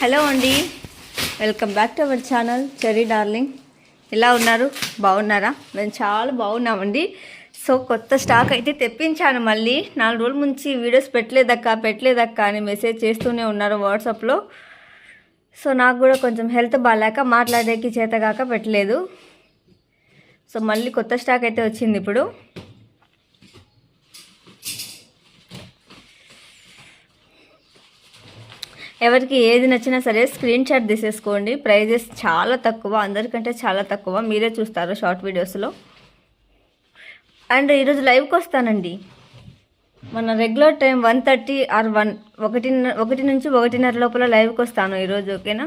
Hello అండి. Welcome back to our channel cherry darling. ఎలా ఉన్నారు? బాగున్నారా? మేము చాలా బాగున్నామండి. సో కొత్త స్టాక్ అయితే తెప్పించాను మళ్ళీ. నాలుగు రోజుల నుంచి వీడియోస్ పెట్టలేదక్క పెట్టలేదక్క అని మెసేజ్ చేస్తూనే ఉన్నారు వాట్సాప్లో. సో నాకు కూడా కొంచెం హెల్త్ బాగాలేక మాట్లాడేకి చేతగాక పెట్టలేదు. సో మళ్ళీ కొత్త స్టాక్ అయితే వచ్చింది ఇప్పుడు. ఎవరికి ఏది నచ్చినా సరే స్క్రీన్ షాట్ తీసేసుకోండి. ప్రైజెస్ చాలా తక్కువ అందరికంటే చాలా తక్కువ. మీరే చూస్తారు షార్ట్ వీడియోస్లో అండ్ ఈరోజు లైవ్కి వస్తానండి. మన regular time one thirty or one ఒకటి ఒకటి నుంచి ఒకటిన్నర లోపల లైవ్కి వస్తాను ఈరోజు ఓకేనా?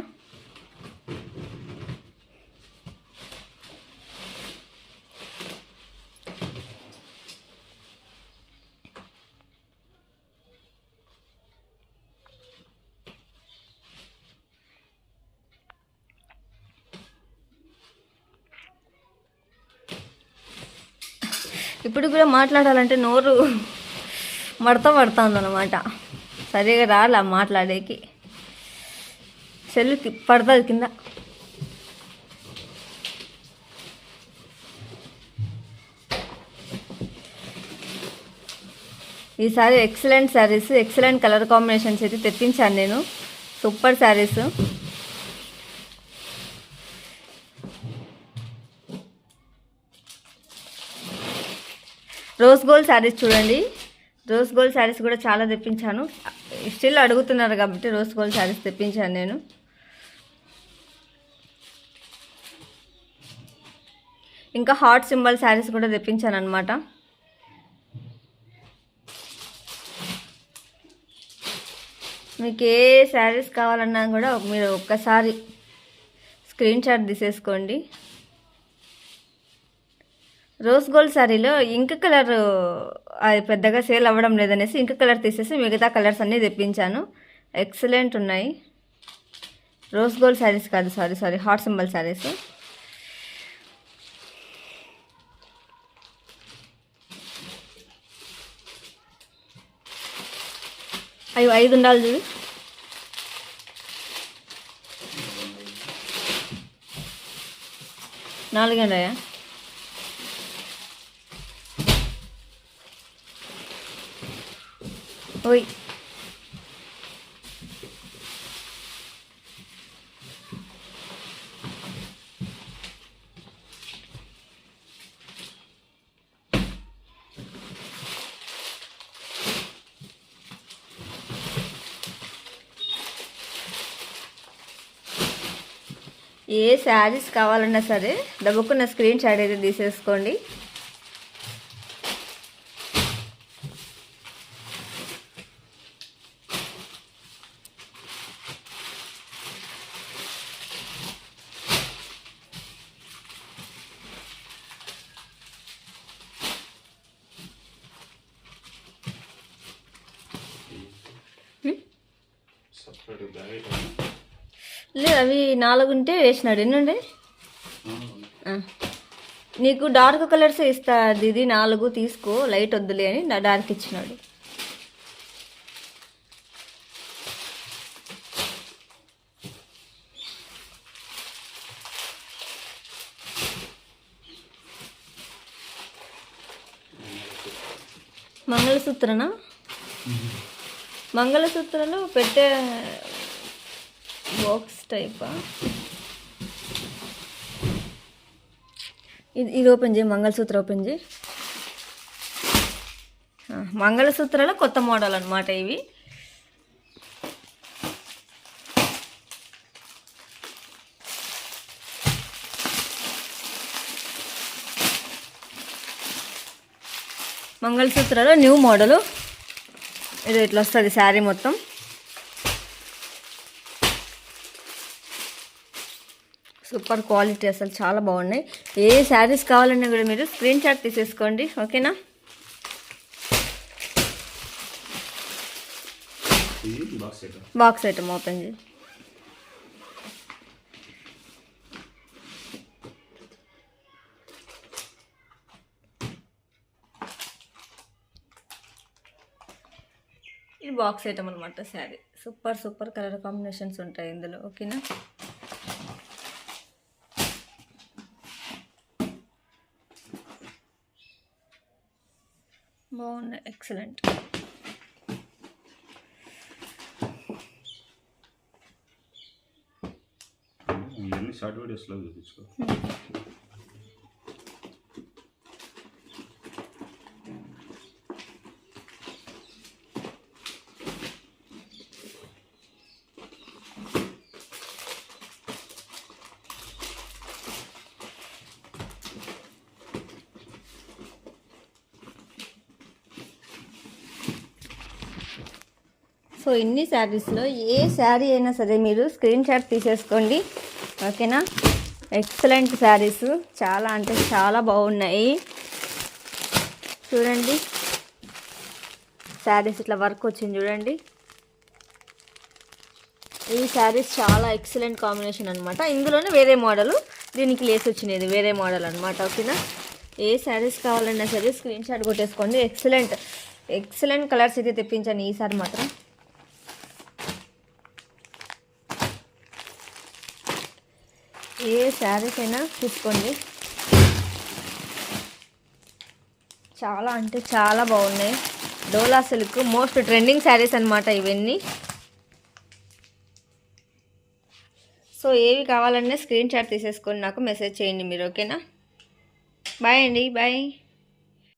ఇప్పుడు కూడా మాట్లాడాలంటే నోరు మడత పడుతుంది అనమాట సరిగా రాలే మాట్లాడేకి. సెల్లుకి పడుతుంది కింద. ఈసారి excellent saris excellent colour combinations అయితే తెప్పించాను నేను. Super saris. Rose gold saris చూడండి. రోజ్ గోల్డ్ శారీస్ కూడా చాలా తెప్పించాను. స్టిల్ అడుగుతున్నారు కాబట్టి రోజ్ గోల్డ్ శారీస్ తెప్పించాను నేను. ఇంకా హాట్ సింబల్ శారీస్ కూడా తెప్పించాను అనమాట మీకు ఏ శారీస్ కావాలన్నా కూడా మీరు ఒక్కసారి స్క్రీన్ షాట్ తీసేసుకోండి. రోజ్ గోల్డ్ శారీలో ఇంక్ కలర్ అది పెద్దగా సేల్ అవ్వడం లేదనేసి ఇంక్ కలర్ తీసేసి మిగతా కలర్స్ అన్నీ తెప్పించాను. ఎక్సలెంట్ ఉన్నాయి. రోజ్ గోల్డ్ శారీస్ కాదు sorry sorry heart symbol saris అవి ఐదు ఉండాలి చూడు. నాలుగండాయా ఓయ్ ఏ శారీస్ కావాలన్నా సరే దబ్బుకున్న స్క్రీన్ షాట్ అయితే తీసేసుకోండి. లేదు అవి నాలుగు ఉంటే వేసినాడు. ఎన్ని ఉండే. నీకు డార్క్ కలర్స్ ఇస్తా ఇది నాలుగు తీసుకో లైట్ వద్దులే అని నా డార్క్ ఇచ్చినాడు. మంగళసూత్రనా? మంగళసూత్రలో పెట్టే బాక్స్ టైపా? ఇది ఇది ఓపెన్ చేయి మంగళసూత్ర ఓపెన్ చేయి. మంగళసూత్రాలు కొత్త మోడల్ అనమాట ఇవి. మంగళసూత్రాలు న్యూ మోడలు. ఇది ఇట్లా వస్తుంది శారీ మొత్తం. సూపర్ క్వాలిటీ అసలు చాలా బాగున్నాయి. ఏ శారీస్ కావాలన్నా కూడా మీరు స్క్రీన్ షాట్ తీసేసుకోండి. ఓకేనా? Box item box item open చేయి. ఇది బాక్స్ ఐటమ్ అనమాట sari. Super super colour combinations ఉంటాయి ఇందులో. ఓకేనా? బాగున్నాయి ఎక్సలెంట్ షార్ట్ వీడియోస్లో చూపించుకో. సో ఇన్ని శారీస్లో ఏ శారీ అయినా సరే మీరు స్క్రీన్ షాట్ తీసేసుకోండి. ఓకేనా? ఎక్సలెంట్ శారీస్. చాలా అంటే చాలా బాగున్నాయి. చూడండి. శారీస్ ఇట్లా వర్క్ వచ్చింది చూడండి. ఈ శారీస్ చాలా ఎక్సలెంట్ కాంబినేషన్ అనమాట ఇందులోనే వేరే మోడల్ దీనికి లేస్ వచ్చినది వేరే మోడల్ అనమాట ఓకేనా? ఏ శారీస్ కావాలన్నా సరే స్క్రీన్ షాట్ కొట్టేసుకోండి. ఎక్సలెంట్ ఎక్సలెంట్ కలర్స్ అయితే తెప్పించాను ఈసారి మాత్రం. ఏ శారీస్ అయినా తీసుకోండి చాలా అంటే చాలా బాగున్నాయి. Dola silk most trending saris అనమాట ఇవన్నీ. సో ఏవి కావాలన్నా స్క్రీన్ షాట్ తీసేసుకొని నాకు మెసేజ్ చేయండి మీరు ఓకేనా? బాయ్ అండి బాయ్.